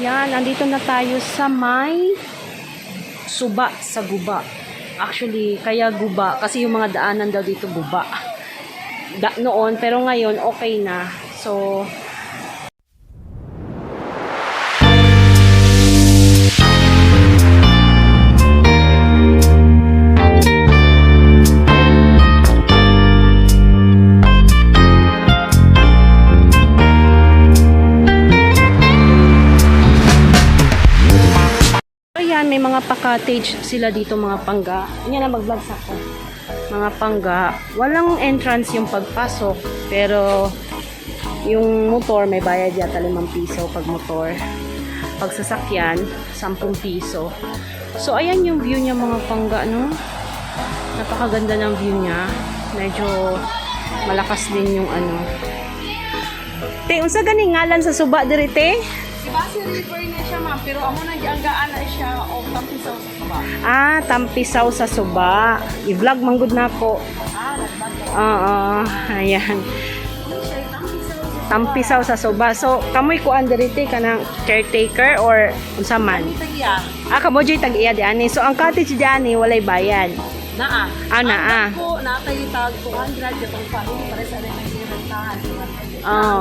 Yan, nandito na tayo sa may suba sa guba. Actually, kaya guba kasi yung mga daanan daw dito guba. Da, noon, pero ngayon okay na. So, may mga pa-cottage sila dito, mga pangga. Yan na mag-vlog sa ako. Mga pangga. Walang entrance yung pagpasok, pero yung motor may bayad yata 5 piso pag motor. Pag sasakyan, 10 piso. So, ayan yung view niya mga pangga, no? Napakaganda ng view niya. Medyo malakas din yung ano. Te, unsa gani ngalan sa suba diri te? Si Basi refer na siya ma'am, pero amo na diyan gaan na siya o tampisaw sa kaba. Ah, tampisaw sa suba. I-vlog manggod na ko. Ah. Oo, ayan. Tampisaw sa suba. So, kamoy ko anderite ka ng caretaker or unsa man? Ah, kamo jay tag iya di ani. So, ang cottage di ani walay bayad. Naa. Ah, naa. Ang ko natay tag 200 katong pain para sa rin ang rentahan. Oo.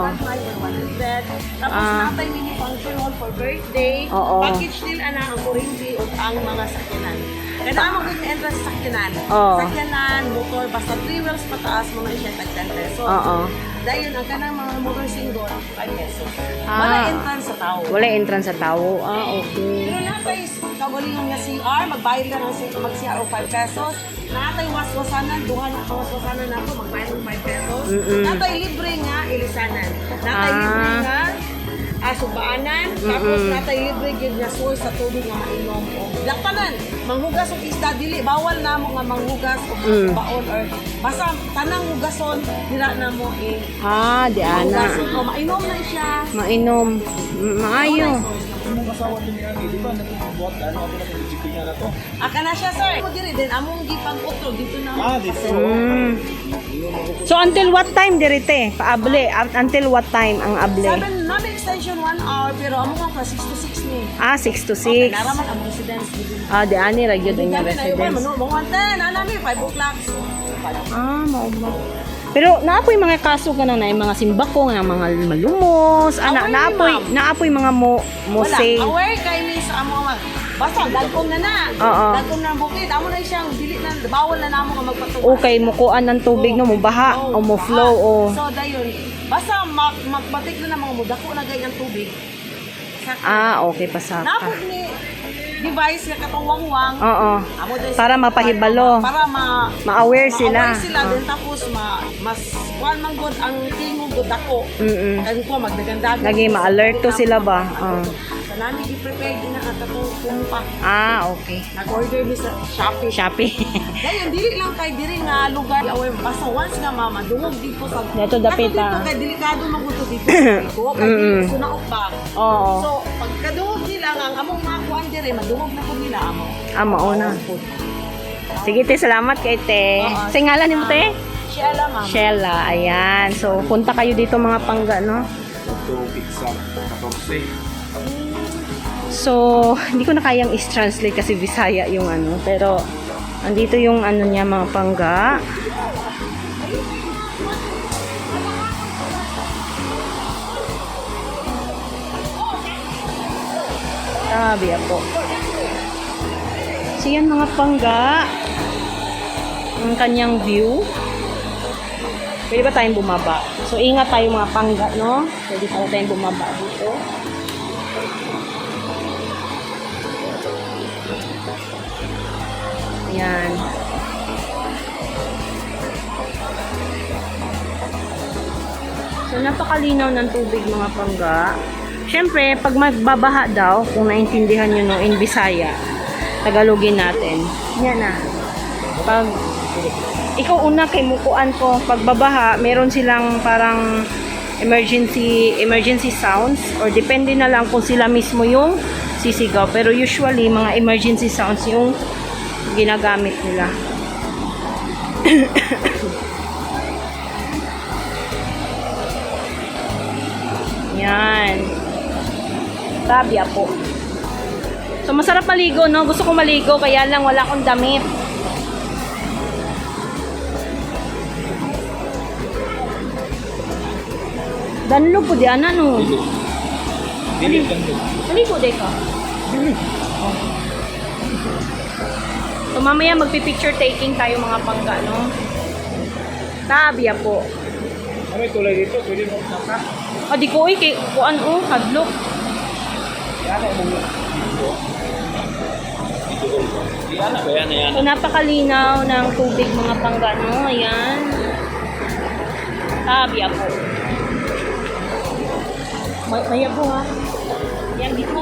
Tapos Ah. natay mini function hall for birthday. Oo. Package din ana ang kurinti ug ang mga sakyanan. Kada mo gud entrance sa sakyanan. Oo. Sakyanan, motor basta 3 wheels pataas mo na siya tag 10 pesos. Oo. Dayon ang kanang mga motor single 5 pesos. Ah. Wala entrance sa tao. Walay entrance sa tawo. Ah, okay. Pero natay kagulingon nga CR, magbayad ka ng C- mag-CR o 5 pesos. Natay waswasanan, duha na waswasanan na ako, magbayad ng 5 pesos. Natay libre nga ilisanan. Natay Ah. libre ah, subaanan. Tapos natay libre gyud nga source sa tubig nga mainom o daktanan. Manghugas og isda dili bawal na mo nga manghugas og Mm. baon or basta tanang hugason dira na mo eh. Ah, di ana. Hugason o mainom na siya. Mainom. Mm, Maayo. Aka na siya sir. Mo diri din among gipang utro dito na. Ah, dito. Mm. So, until what time dirite? Paable. Until what time ang able? Seven, namin extension 1 hour, pero amo pa 6 to 6 ni. Ah, 6 to Okay, 6. naraman ang residence dito. Ah, di ani ra gyud ang Kami na yung residence. manu, mga ten, na namin 5 o'clock. Ah, ba? Pero naapoy mga kaso ka na na mga simbako nga mga malumos, ana Aware, naapoy naapoy mga mo mo wala. say. Aware kay mi sa amo nga. Basta dagkong na na. Oo. Dagkong na ang bukid. Amo na siyang dili na bawal na namo nga magpatuwa. Okay, mo kuan ng tubig no mo baha o mo flow o So dayon, basta mag magbatik na mga mudako na gayang tubig. Sa Ah, okay pasaka. Napod ni device nga katong wangwang. Oo. Amo din Para sila- mapahibalo. Para ma Ma-aware sila. Ma-aware sila din tapos ma mas kuan man gud ang tingog gud ako. Mm. Kaya ko magdagandagan. Lagi ma-alert to sila ba? Oo. Sa nami i-prepare din ang katong kumpa. Ah, okay. Nag-order mi sa Shopee. Shopee. Dayon dili lang kay diri nga lugar away basta once nga mama dungog dito sa Dito dapit, ah. dito kay delikado man gud to dito. Ko kay Mm-mm. dili sunaok ba. Oo. So pagkadungog nila nga ang among mga kuan diri madungog na pud nila amo. Ah, mauna. Sige, te, salamat kay te. Oo. Sa ngalan ni mo, te? Lang ma'am. Shella, ayan. So, punta kayo dito mga pangga, no? Ito, pizza, 14. So, hindi ko na kayang is-translate kasi Visaya yung ano. Pero, andito yung ano niya mga pangga. Sabi ako. So, yan mga pangga. Ang kanyang view. Pwede ba tayong bumaba? So, ingat tayo mga pangga, no? Pwede pala tayong bumaba dito. Ayan. So, napakalinaw ng tubig mga pangga. Siyempre, pag magbabaha daw, kung naintindihan nyo no, in Bisaya, Tagalogin natin. Yan na. Pag ikaw una kay mukuan ko, pagbabaha, meron silang parang emergency emergency sounds or depende na lang kung sila mismo yung sisigaw. Pero usually, mga emergency sounds yung ginagamit nila. Yan. Tabia po. So masarap maligo, no? Gusto ko maligo, kaya lang wala akong damit. Danlo po di ana no. Doon. Maligo di ka. Oh. So mamaya magpi-picture taking tayo mga pangga, no? Tabia po. Ah, may tulay dito. Pwede mo naka. Ah, di ko eh, kay kuan oh, hadlok. Yan ang mga dito. Dito ko. Ba yan? Yan. So, napakalinaw ng tubig mga panggano. Ayan. Tabia po. May, maya po ha. Yan, dito mo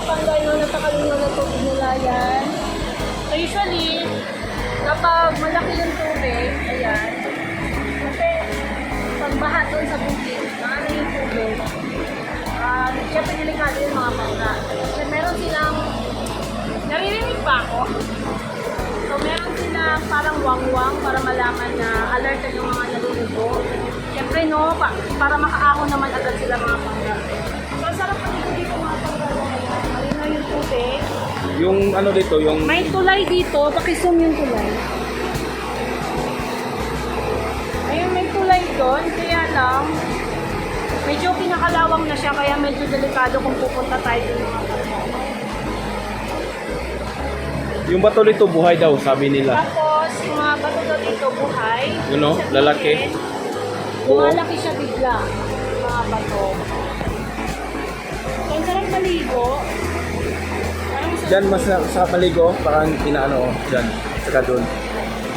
po. Kaya mga panggano, napakalinaw ng tubig nila yan. So, usually, kapag malaki yung tubig, ayan, kasi pagbaha doon sa bukid, maano yung tubig, Ah, syempre delikado yung mga bangka. Kasi meron silang, naririnig pa ako. So meron silang parang wangwang para malaman na alert yung mga nalulugo. Syempre no, pa, para makaahon naman agad sila mga bangka. Malinaw yung ano dito, yung May tulay dito, pakisum yung tulay. Ayun, may tulay doon, kaya lang, medyo pinakalawang na siya, kaya medyo delikado kung pupunta tayo doon mga bangka. yung bato dito buhay daw, sabi nila. Tapos, yung mga bato daw dito buhay. Yun, no? Sabihin, Lalaki. Lumalaki siya bigla. Mga bato. So, ang sarap maligo. Diyan mas na, sa paligo, parang inaano, diyan. Saka doon.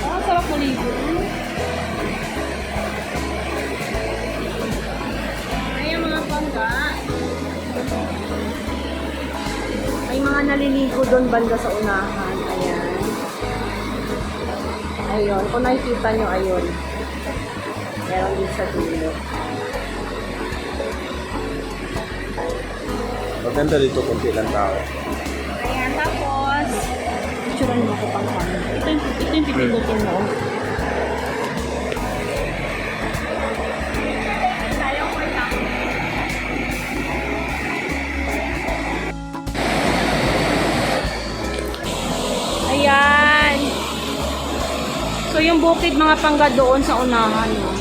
Ang sarap maligo. Ayan mga bangga. May mga naliligo doon banda sa unahan. Ayan. Ayun. Kung nakikita nyo, ayun. Meron din sa dulo. Maganda dito, konti lang tao. Picturean mo ko pang kami. Ito ito yung pipindutin mo. Ayan. So, yung bukid mga pangga doon sa unahan. No?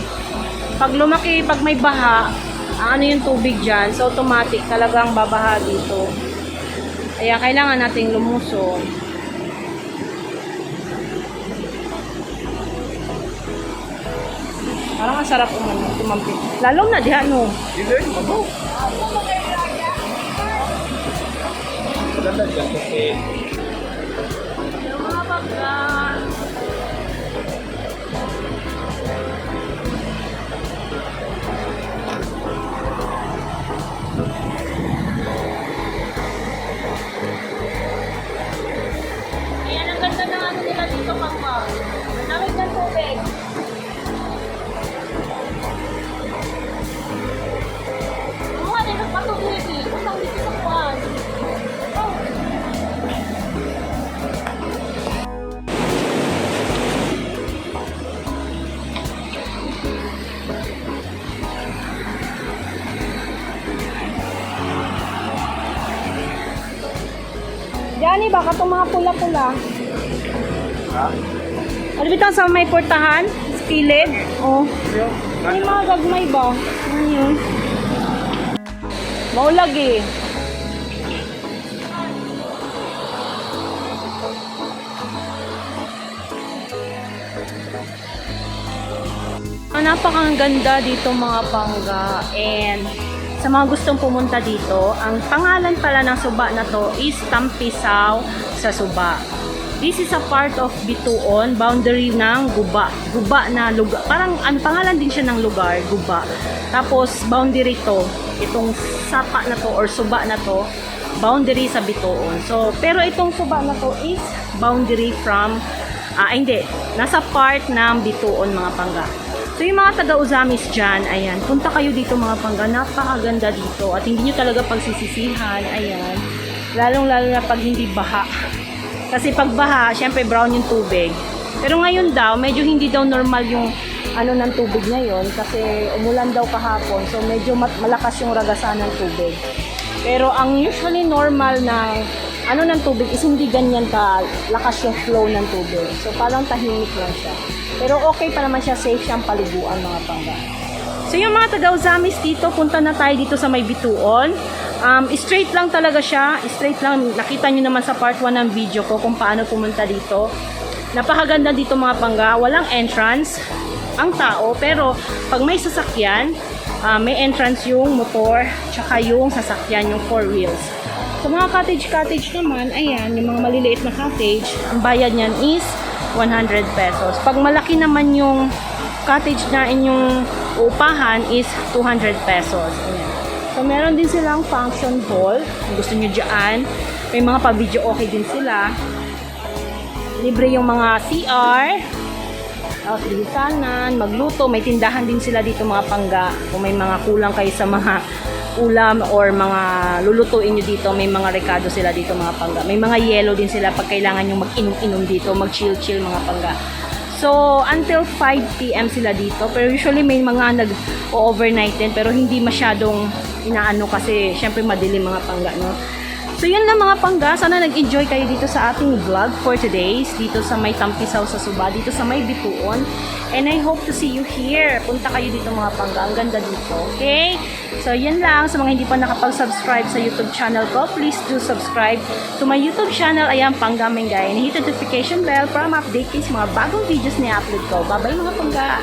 Pag lumaki, pag may baha, ano yung tubig dyan, so automatic talagang babaha dito. Kaya kailangan nating lumusong. Parang ang sarap umano, tumampi. Lalo na diha no. Dito, mabaw. Maganda dyan kasi baka itong mga pula-pula. Ha? Ano ito sa may portahan? Sa kilid? Oh. May mga gagmay ba? Ano yun? Maulag eh. Ang napakaganda dito mga pangga and sa mga gustong pumunta dito, ang pangalan pala ng suba na to is Tampisaw sa Suba. This is a part of Bituon, boundary ng Guba. Guba na lugar. Parang ang pangalan din siya ng lugar, Guba. Tapos boundary to, itong sapa na to or suba na to, boundary sa Bituon. So, pero itong suba na to is boundary from Ah, hindi. Nasa part ng Bituon, mga pangga. So, yung mga taga-Uzamis dyan, ayan, punta kayo dito mga pangga. Napakaganda dito. At hindi nyo talaga pagsisisihan. Ayan. Lalong-lalo na pag hindi baha. Kasi pag baha, syempre brown yung tubig. Pero ngayon daw, medyo hindi daw normal yung ano ng tubig ngayon kasi umulan daw kahapon so medyo malakas yung ragasan ng tubig. Pero ang usually normal na ano ng tubig is hindi ganyan ka lakas yung flow ng tubig. So parang tahimik lang siya. Pero okay pa naman siya, safe siyang paliguan mga pangga. So yung mga taga-Uzamis dito, punta na tayo dito sa may bituon. Um, straight lang talaga siya. Straight lang. Nakita nyo naman sa part 1 ng video ko kung paano pumunta dito. Napakaganda dito mga pangga. Walang entrance ang tao. Pero pag may sasakyan, ah, may entrance yung motor, tsaka yung sasakyan, yung four wheels. Sa mga cottage-cottage naman, ayan, yung mga maliliit na cottage, ang bayad niyan is 100 pesos. Pag malaki naman yung cottage na inyong upahan is 200 pesos. Ayan. So, meron din silang function hall. Kung gusto nyo dyan, may mga pa-video okay din sila. Libre yung mga CR. Tapos bilisanan, magluto. May tindahan din sila dito mga pangga. Kung may mga kulang kayo sa mga ulam or mga lulutuin nyo dito, may mga rekado sila dito mga pangga. May mga yellow din sila pag kailangan nyo mag-inom-inom dito, mag-chill-chill mga pangga. So, until 5 p.m. sila dito. Pero usually may mga nag-overnight din pero hindi masyadong inaano kasi syempre madilim mga pangga, no? So, yun lang mga pangga. Sana nag-enjoy kayo dito sa ating vlog for today's. Dito sa may Tampisaw sa Suba. Dito sa may Bituon. And I hope to see you here. Punta kayo dito mga pangga. Ang ganda dito. Okay? So, yun lang. Sa mga hindi pa nakapag-subscribe sa YouTube channel ko, please do subscribe to my YouTube channel. Ayan, Pangga Mengay. And hit the notification bell para ma-update kayo sa mga bagong videos na i-upload ko. Bye-bye mga pangga!